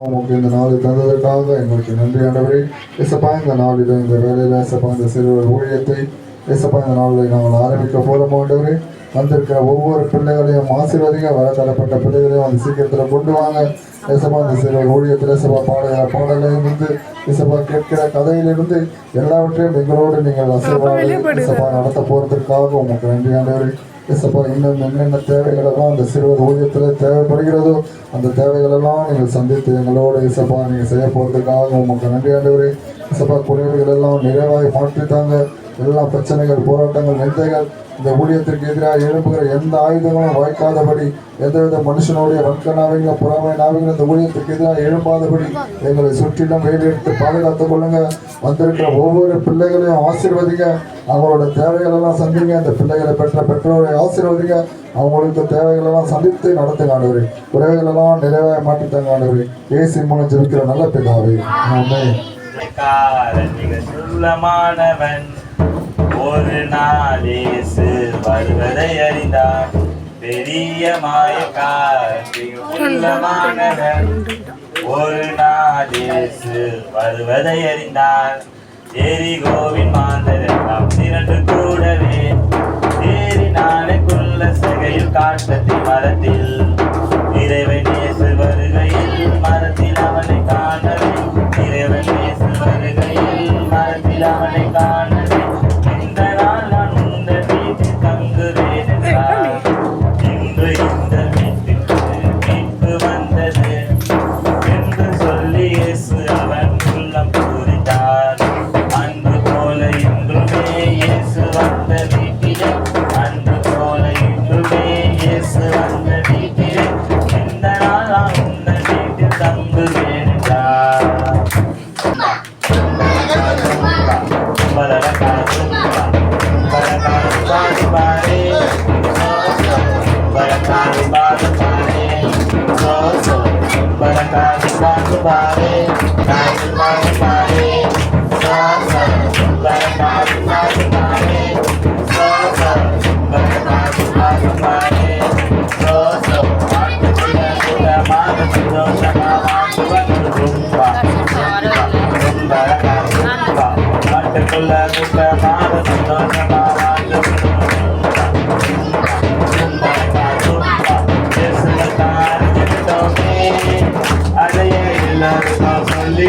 உமக்கு இந்த நாளை தந்ததற்காக எங்களுக்கு நன்றி ஆண்டவரே எசப்பா இந்த நாளில் இந்த வேலையில் எசப்பா இந்த சிறுவர் ஊழியத்தை எசப்பா இந்த நாளில் நாங்கள் ஆரம்பிக்க போகிறோம் ஆண்டவரே வந்திருக்கிற ஒவ்வொரு பிள்ளைகளையும் ஆசீர்வதிங்க வர தரப்பட்ட பிள்ளைகளையும் அந்த சீக்கிரத்தில் கொண்டு வாங்க. எசப்பா இந்த சிறுவர் ஊழியத்தில் எசப்பா பாடுகிற பாடலிலிருந்து எசப்பா கேட்கிற கதையிலிருந்து எல்லாவற்றையும் எங்களோடு நீங்கள் எசப்பா நடத்த போகிறதுக்காக உமக்கு நன்றி ஆண்டவரே. எசப்பா இன்னும் என்னென்ன தேவைகளெல்லாம் அந்த சிறுவர் ஊழியத்தில் தேவைப்படுகிறதோ அந்த தேவைகளெல்லாம் நீங்கள் சந்தித்து எங்களோட இசப்பா நீங்கள் செய்ய போகிறதுக்காக உங்களுக்கு நன்றி ஆண்டவரே. இசப்பா குறைவுகள் எல்லாம் நிறைவாய் மாற்றித்தாங்க. எல்லா பிரச்சனைகள் போராட்டங்கள் நிந்தைகள் இந்த ஊழியத்திற்கு எதிராக எழுப்புகிற எந்த ஆயுதங்களும் வாய்க்காதபடி எந்தவித மனுஷனுடைய வன்கனாவிங்க புறாமை நாவிங்க இந்த ஊழியத்துக்கு எதிராக எழுப்பாதபடி எங்களை சுற்றிலும் வேலையெடுத்து பாதுகாத்துக் கொள்ளுங்க. வந்திருக்கிற ஒவ்வொரு பிள்ளைகளையும் ஆசீர்வதிங்க. அவங்களோட தேவைகளெல்லாம் சந்திங்க. அந்த பிள்ளைகளை பெற்ற பெற்றோரை ஆசீர்வதிங்க. அவங்களுக்கு தேவைகளெல்லாம் சந்தித்து நடத்துங்க ஆண்டவரே குறைகள் எல்லாம் நிறைவாக மாற்றித்தாங்க ஆண்டவரே ஏசி மூலம் ஜெபிக்கிற நல்ல பிதாவே. ஆமென். ஒரு நாளேசு வருவதை அறிந்தார். பெரிய மாயக்காரன் ஒரு நாளேசு வருவதை அறிந்தார். எரிகோவின் மாந்தரெல்லாம் திரண்டு கூடவே. ஏறினாலுக்குள்ள சகையில் காட்டத்தில் மரத்தில். இறைவன் பாடு பாடே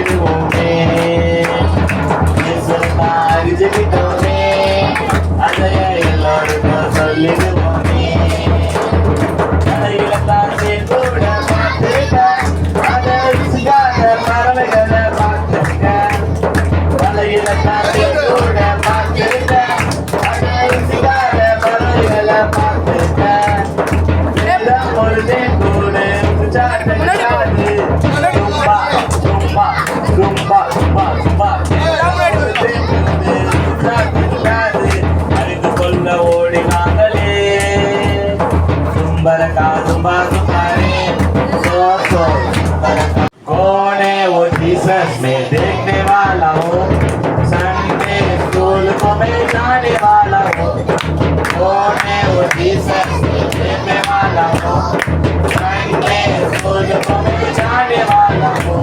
எல்லாருக்கும் कौन है वो जीसस में देखने वाला हो संडे स्कूल को मैं जाने वाला हो कौन है वो जीसस देखने वाला हो संडे स्कूल को मैं जाने वाला हो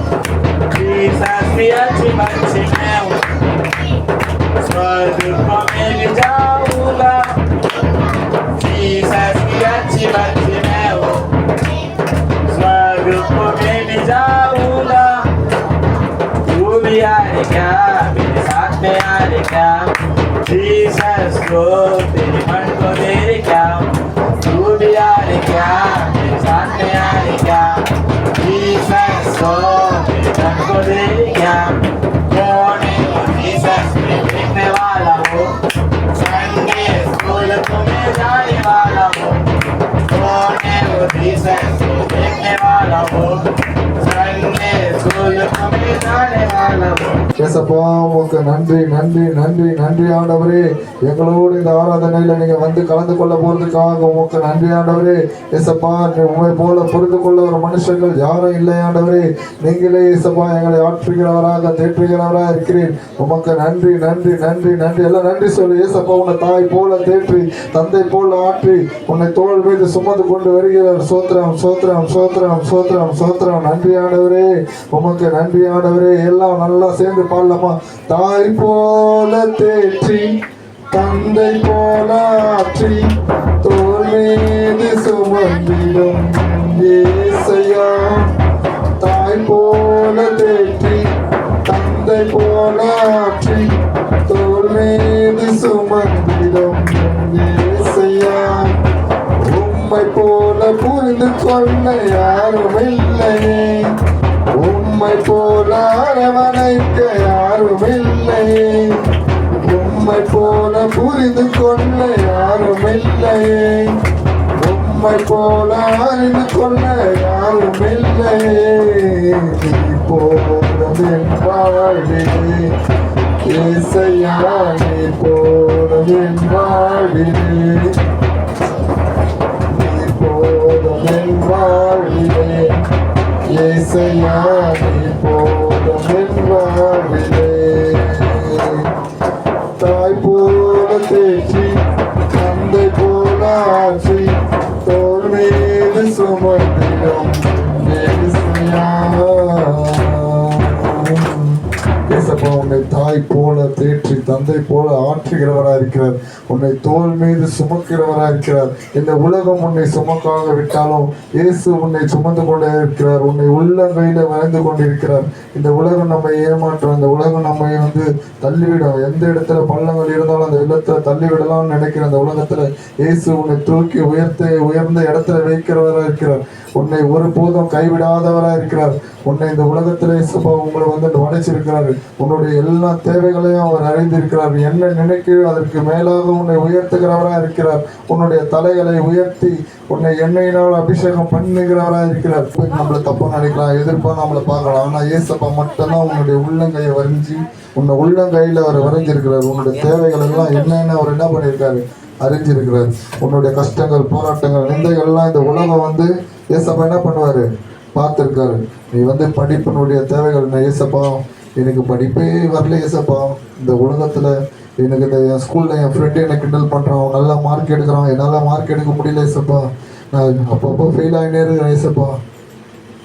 जीसस की अच्छी बच्ची मैं हूँ स्वर्ग को मैं भी को तेरे मन को दे रे क्या तू भी रे क्या मेरे साथ में आ रे क्या जीसस को तेरे मन को दे रे क्या कौन है वो जीसस में वाला हो संडे स्कूल को मैं जाने वाला हूँ कौन है वो जीसस देखने वाला हो संडे स्कूल நன்றி நன்றி நன்றி நன்றி ஆண்டவரே. எங்களோடு இந்த ஆராதனையில நீங்க வந்து கலந்து கொள்ள போறதுக்காக உமக்கு நன்றி ஆண்டவரே. எசப்பா உண்மை போல புரிந்து கொள்ள ஒரு மனுஷங்கள் யாரும் இல்லை ஆண்டவரே. நீங்களே இசப்பா எங்களை ஆற்றுகிறவராக தேற்றுகிறவராக இருக்கிறேன் உமக்கு நன்றி நன்றி நன்றி நன்றி. எல்லாம் நன்றி சொல்லு. ஏசப்பா உன்னை தாய் போல தேற்றி தந்தை போல ஆற்றி உன்னை தோல் மீது சுமந்து கொண்டு வருகிறார் சோத்திரம் சோத்திரம் சோத்திரம் சோத்திரம் சோத்திரம். நன்றி ஆண்டவரே. உமக்கு நன்றி ஆண்டவரே எல்லாம் நல்லா சேர்ந்து பாடலாமா? தாய் போல தேற்றி தந்தை போல ஆற்றி தோல் மீது சுமந்திடும் ஏசையா. தாய் போல தேற்றி தந்தை போல ஆற்றி தோல் மீது சுமந்திடும் ஏசையா. உம்மை போல புரிந்து கொள்ள யாரும் உம்மை போல அரவணைக்க யாரும் இல்லை உம்மை போல புரிந்து கொள்ள யாரும் இல்லை உம்மை போல அறிந்து கொள்ள யாரும் இல்லை நீ போதும் என் வாழ்விலே ஏசையா நீ ஏசையா நீர் போதும் என் வாழ்விலே போல தேற்றி தந்தை போல ஆற்றுகிறவராக இருக்கிறார். உன்னை தோல் மீது சுமக்கிறவராக இருக்கிறார். இந்த உலகம் உன்னை சுமக்காக விட்டாலும் இயேசு உன்னை சுமந்து கொண்டே இருக்கிறார். உன்னை உள்ளங்கையில வரைந்து கொண்டிருக்கிறார். இந்த உலகம் நம்மை ஏமாற்றும். இந்த உலகம் நம்மை வந்து தள்ளிவிடும். எந்த இடத்துல பள்ளங்கள் இருந்தாலும் அந்த இல்லத்துல தள்ளிவிடலாம்னு நினைக்கிற அந்த உலகத்துல இயேசு உன்னை தூக்கி உயர்த்த உயர்ந்த இடத்துல வைக்கிறவராக இருக்கிறார். உன்னை ஒருபோதும் கைவிடாதவராக இருக்கிறார். உன்னை இந்த உலகத்திலே இயேசுப்பா உங்களை வந்து உடைச்சிருக்கிறார் உன்னுடைய எல்லா தேவைகளையும் அவர் அறிந்திருக்கிறார். என்ன நினைக்கிறோ அதற்கு மேலாக உன்னை உயர்த்துகிறவராக இருக்கிறார். உன்னுடைய தலைகளை உயர்த்தி உன்னை எண்ணெயினால் அபிஷேகம் பண்ணுகிறவராக இருக்கிறார். போய் நம்மளை தப்பு நினைக்கலாம் எதிர்ப்பா நம்மளை பார்க்கலாம். ஆனால் ஏசப்பா மட்டும்தான் உன்னுடைய உள்ளங்கையை வரைஞ்சி உன்னை உள்ளங்கையில் அவர் வரைஞ்சிருக்கிறார். உன்னுடைய தேவைகள் எல்லாம் என்னென்ன அவர் என்ன பண்ணியிருக்காரு? அறிஞ்சிருக்கிறார். உன்னுடைய கஷ்டங்கள் போராட்டங்கள் நிந்தைகள்லாம் இந்த உலகம் வந்து ஏசப்பா என்ன பண்ணுவார்? பார்த்துருக்காரு. நீ வந்து படிப்பினுடைய தேவைகள் நான் ஏசப்பா எனக்கு படிப்பே வரல ஏசப்பா இந்த உலகத்தில் எனக்கு இந்த என் ஸ்கூலில் என் ஃப்ரெண்டு என்னை கிண்டல் பண்ணுறான் அவன் நல்லா மார்க் எடுக்கிறான். என்னால் மார்க் எடுக்க முடியல ஏசப்பா நான் அப்பப்போ ஃபெயில் ஆகினே இருக்கிறேன் ஏசப்பா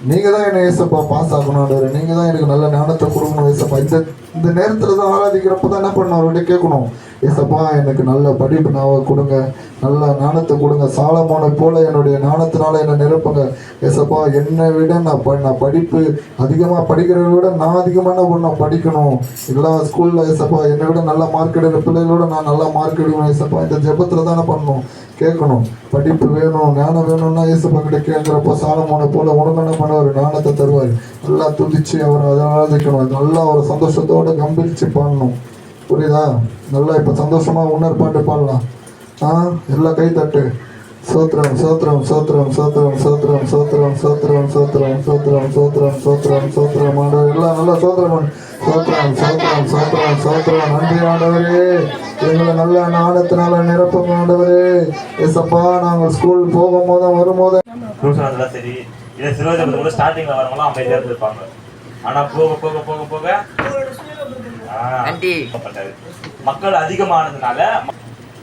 நீங்கள் தான் என்ன ஏசப்பா பாஸ் ஆகணும்ன்றாரு. நீங்கள் தான் எனக்கு நல்ல ஞானத்தை கொடுக்கணும் ஏசப்பா இந்த இந்த நேரத்தில் தான் ஆராதிக்கிறப்ப தான் என்ன பண்ணணும்? அவர்கிட்ட கேட்கணும். ஏசப்பா எனக்கு நல்ல படிப்பு நாவை கொடுங்க. நல்ல ஞானத்தை கொடுங்க. சாலமான போல என்னுடைய நாணத்தினால என்னை நிரப்புங்க. ஏசப்பா என்னை விட நான் ப நான் படிப்பு அதிகமாக படிக்கிறத விட நான் அதிகமான என்ன நான் படிக்கணும். எல்லா ஸ்கூலில் ஏசப்பா என்னை விட நல்ல மார்க் எடுக்கிற பிள்ளைகளோட நான் நல்லா மார்க் எடுக்கணும். ஏசப்பா இந்த ஜெபத்தில் தானே பண்ணணும். கேட்கணும். படிப்பு வேணும் ஞானம் வேணும்னா ஏசப்பா கிட்ட கேட்குறப்ப சாலமான போல உடனே பண்ணுவார் ஞானத்தை தருவார். நல்லா துதிச்சு அவரை அதை ஆராதிக்கணும். நல்லா ஒரு சந்தோஷத்தோடு கம்பீரிச்சு பண்ணணும். புரியுதா நல்லா இப்போ சந்தோஷமா உணர் பாட்டு பாடலாம் ஆ எல்லாம் கை தட்டு சோத்ரம் சோத்ரம் சோத்ரம் சோத்ரம் சோத்ரம் சோத்ரம் சோத்ரம் சோத்ரம் சோத்ரம் சோத்ரம் சோத்ரம் சோத்ரம் ஆண்டவர் எல்லாம் நல்லா சோத்ரம். சோத்ரம் சோத்ரம் சோத்ரம் சோத்ரம் நன்றி ஆண்டவரே எங்களை நல்ல நாணத்தினால நிரப்பும் ஆண்டவரே எசப்பா நாங்கள் ஸ்கூல் போகும்போதும் வந்தா சரி இதே சிறுவஜபத்து கூட ஸ்டார்டிங்ல வரவங்களாம் அமைதியா இருந்திருப்பாங்க ஆனா போக போக போக போக பட்டாரு. மக்கள் அதிகமானதுனால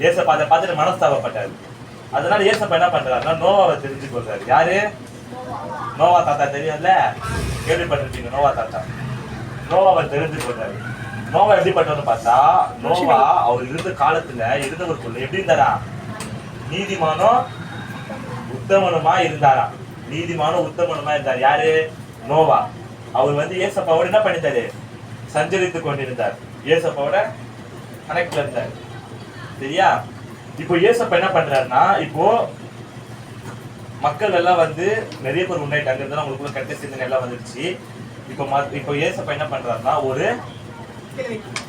ஏசப்பா அதை பார்த்துட்டு மனஸ்தாபப்பட்டாரு அதனால ஏசப்பா என்ன பண்றாருன்னா நோவாவை தெரிஞ்சு கொள்றாரு. யாரு? நோவா தாத்தா தெரியும்ல? கேள்விப்பட்டிருப்பீங்க நோவா தாத்தா. நோவாவை தெரிஞ்சு கொள்றாரு. நோவா எப்படிப்பட்டவன்னு பார்த்தா நோவா அவர் இருந்த காலத்துல இருந்தவர் சொல்லு எப்படி இருந்தாரா? நீதிமானும் உத்தமனுமா இருந்தாரா? நீதிமானும் உத்தமனுமா இருந்தார். யாரு? நோவா. அவர் வந்து ஏசப்பாவோட என்ன பண்ணிட்டாரு? சஞ்சரித்து கொண்டிருந்தார். ஏசப்பாவோட கனெக்ட்ல இருந்தார். சரியா? இப்போ ஏசப்பா என்ன பண்றாருன்னா இப்போ மக்கள் எல்லாம் வந்து நிறைய பேர் உண்டாயிட்டாங்க இருந்தாலும் அவங்களுக்குள்ள கெட்ட சிந்தனை எல்லாம் வந்துருச்சு. இப்போ ம- இப்போ ஏசப்பா என்ன பண்றாருன்னா ஒரு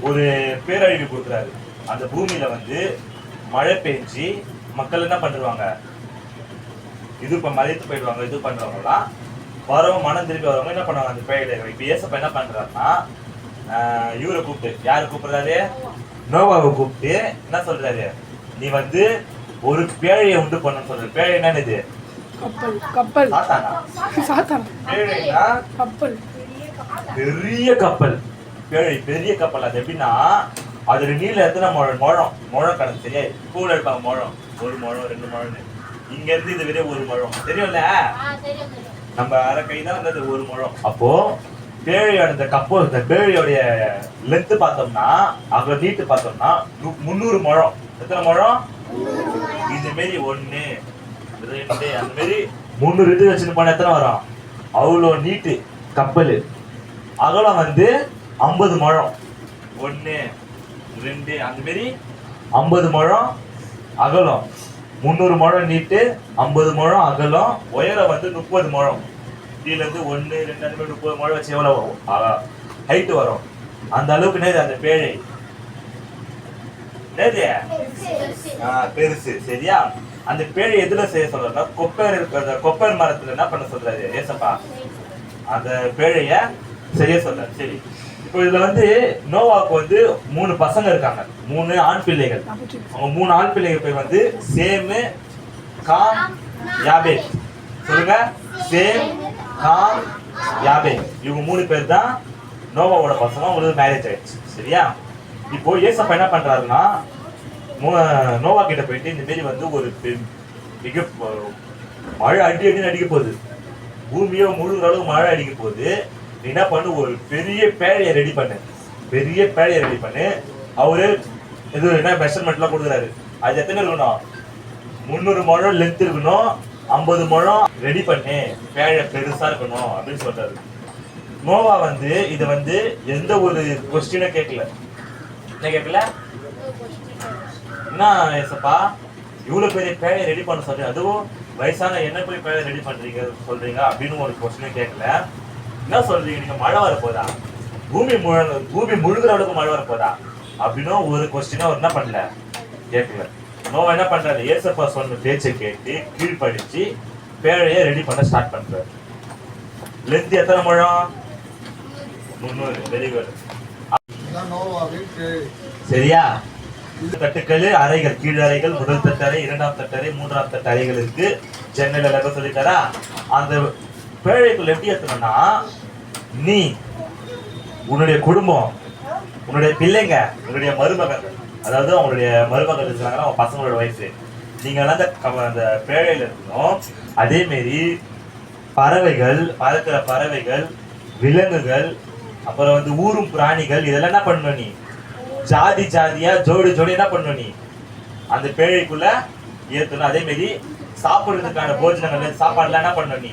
ஒரு பேரழிவு கொடுக்குறாரு. அந்த பூமியில வந்து மழை பெஞ்சு மக்கள் என்ன பண்ணுவாங்க? இது இப்போ மறைத்து போயிடுவாங்க இது பண்றவங்கலாம் வரவங்க மனம் திருப்பி வரவங்க என்ன பண்ணுவாங்க? அந்த பேரழிவு இப்போ ஏசப்பா என்ன பண்றாருன்னா இவரை கூப்பிட்டு யாரை கூப்பிடுறாரு? நோவாவை கூப்பிட்டு என்ன சொல்றாரு? நீ வந்து ஒரு பேழையை உண்டு பண்ணு சொல்றாரு பேழை என்னன்னு கப்பல் கப்பல். பேழைனா கப்பல். பெரிய கப்பல். பேழை பெரிய கப்பல். அது எப்படின்னா அதோட நீள எத்தனை முழம் முழம் முழம் கணக்கு சரியா? கூட எடுப்பாங்க முழம். ஒரு முழம் ரெண்டு முழம்னு. இங்க இருந்து இது வரையும் ஒரு முழம். தெரியும்ல? நம்ம அரை கை தான் வந்தது ஒரு முழம். அப்போ பேழையோட இந்த கப்பல் இந்த பேழையோடைய லென்த்து பார்த்தோம்னா அங்க நீட்டு பார்த்தோம்னா நு- முந்நூறு முழம். எத்தனை முழம்? இது மாரி ஒன்று ரெண்டு அந்த மாரி முந்நூறு இது வச்சுட்டு போனா எத்தனை வரும்? அவ்வளோ நீட்டு கப்பல். அகலம் வந்து ஐம்பது முழம். ஒன்று ரெண்டு அந்த மாரி ஐம்பது முழம் அகலம். முந்நூறு முழம் நீட்டு ஐம்பது முழம் அகலம். உயரம் வந்து முப்பது முழம். கீழேருந்து ஒன்று ரெண்டு அந்த மாதிரி முப்பது முழம் வச்சு எவ்வளோ ஹைட்டு வரும். அந்த அளவுக்கு நேது அந்த பேழை. பெருசு. சரியா? அந்த பேழை எதுல செய்ய சொல்றா கொப்பர் இருக்கிற கொப்பர் மரத்துல என்ன பண்ண சொல்றாரு ஏசப்பா? அந்த பேழைய செய்ய சொல்றாரு. சரி. இப்போ இதுல வந்து நோவாக்கு வந்து மூணு பசங்க இருக்காங்க. மூணு ஆண் பிள்ளைகள். அவங்க மூணு ஆண் பிள்ளைகள் பேர் வந்து சேமு காம் யாபே சொல்லுங்க. சேம் காம் யாபே இவங்க மூணு பேர் தான் நோவாவோட பசங்க அவங்களுக்கு மேரேஜ் ஆயிடுச்சு. சரியா? இப்போ ஏசப்பா என்ன பண்றாருன்னா நோவா கிட்ட போயிட்டு இந்த மாரி வந்து ஒரு மிக மழை அடி அடி அடிக்க போகுது. பூமியோ முழுகிற அளவு மழை அடிக்க போகுது. நீ என்ன பண்ணு? ஒரு பெரிய பேழையை ரெடி பண்ணு. பெரிய பேழையை ரெடி பண்ணு. அவரு இது என்ன மெஷர்மெண்ட்லாம் கொடுக்குறாரு. அது எத்தனை இருக்கணும்? முந்நூறு முழம் லென்த் இருக்கணும். ஐம்பது முழம் ரெடி பண்ணு. பேழை பெருசா இருக்கணும் அப்படின்னு சொல்றாரு. நோவா வந்து இதை வந்து எந்த ஒரு கொஸ்டினும் கேட்கல. என்ன கேட்கல? என்ன ஏசப்பா? இவ்வளோ பெரிய பேழையை ரெடி பண்ண சொல்றீங்க அதுவும் வயசான என்ன போய் பேழை ரெடி பண்றீங்க சொல்றீங்க அப்படின்னு ஒரு கொஸ்டினும் கேட்கல. என்ன சொல்றீங்க? நீங்க மழை வர போதா பூமி முழு பூமி முழுகிற அளவுக்கு மழை வர போதா அப்படின்னும் ஒரு கொஸ்டினும் அவர் என்ன பண்ணல? கேட்கல. நோவா என்ன பண்றாரு ஏசப்பா சொன்ன பேச்சை கேட்டு கீழ்ப்படிச்சு பேழையை ரெடி பண்ண ஸ்டார்ட் பண்றாரு. லென்த் எத்தனை முழம்? முந்நூறு. வெரி குட் சரியா? தட்டுக்கள் அறைகள் கீழ் அறைகள் முதல் தட்டறை இரண்டாம் தட்டறை மூன்றாம் தட்டு அறைகள் இருக்கு. ஜன்னல் எல்லாம் சொல்லித்தரா அந்த பேழைக்குள்ள எப்படி ஏத்தணும்னா நீ உன்னுடைய குடும்பம் உன்னுடைய பிள்ளைங்க உன்னுடைய மருமகன் அதாவது அவங்களுடைய மருமகள் இருக்கிறாங்கன்னா அவங்க பசங்களோட வயசு நீங்கள் அந்த க- அந்த பேழையில் இருக்கணும். அதேமாரி பறவைகள் பறக்கிற பறவைகள் விலங்குகள் அப்புறம் வந்து ஊரும் பிராணிகள் இதெல்லாம் என்ன பண்ணணும் நீ? ஜாதி ஜாதியாக ஜோடி ஜோடி என்ன பண்ணணும் நீ? அந்த பேழைக்குள்ள ஏற்றணும் அதேமாரி சாப்பிட்றதுக்கான போஜனங்கள் சாப்பாடுலாம் என்ன பண்ணணும் நீ?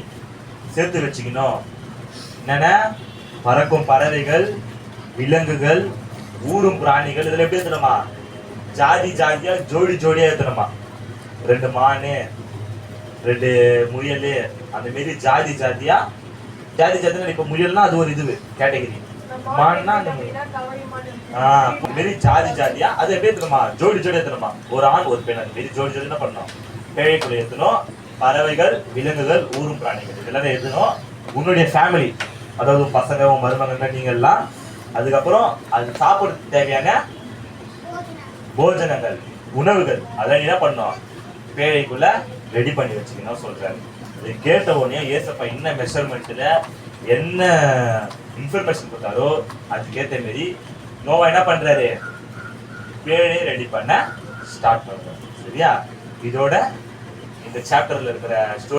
சேர்த்து வச்சுக்கணும். என்னென்ன? பறக்கும் பறவைகள் விலங்குகள் ஊரும் பிராணிகள் இதில் எப்படி சொல்லுமா ஜாதி ஜாதியா ஜோடி ஜோடியா ஏத்தணுமா? ரெண்டு மானு ரெண்டு முயல் அந்த மாரி ஜாதி ஜாதியா? ஜாதி ஜாதினா இப்ப முயல்னா அது ஒரு இது கேட்டகரி. மான்னா அந்த ஆஹ் மாரி. ஜாதி. ஜாதியா அது எப்படி ஏத்தணுமா? ஜோடி ஜோடி ஏத்தணுமா? ஒரு ஆண் ஒரு பெண் அந்த மாரி ஜோடி ஜோடி என்ன பண்ணணும்? பேழைக்குள்ள ஏத்தணும். பறவைகள் விலங்குகள் ஊரும் பிராணிகள் இதெல்லாம் ஏத்தணும். உன்னுடைய ஃபேமிலி அதாவது பசங்க உன் மருமகங்க நீங்க எல்லாம் அதுக்கப்புறம் அது சாப்பிட தேவையான போஜனங்கள் உணவுகள் அதெல்லாம் என்ன பண்ணோம்? பேழைக்குள்ள ரெடி பண்ணி வச்சுக்கணும் சொல்றாரு. இது கேட்ட உடனே ஏசப்பா என்ன மெஷர்மெண்ட்ல என்ன இன்ஃபர்மேஷன் கொடுத்தாரோ அதுக்கேத்த மாரி நோவா என்ன பண்றாரு? பேழையை ரெடி பண்ண ஸ்டார்ட் பண்றாரு சரியா? இதோட இந்த சாப்டர்ல இருக்கிற ஸ்டோரி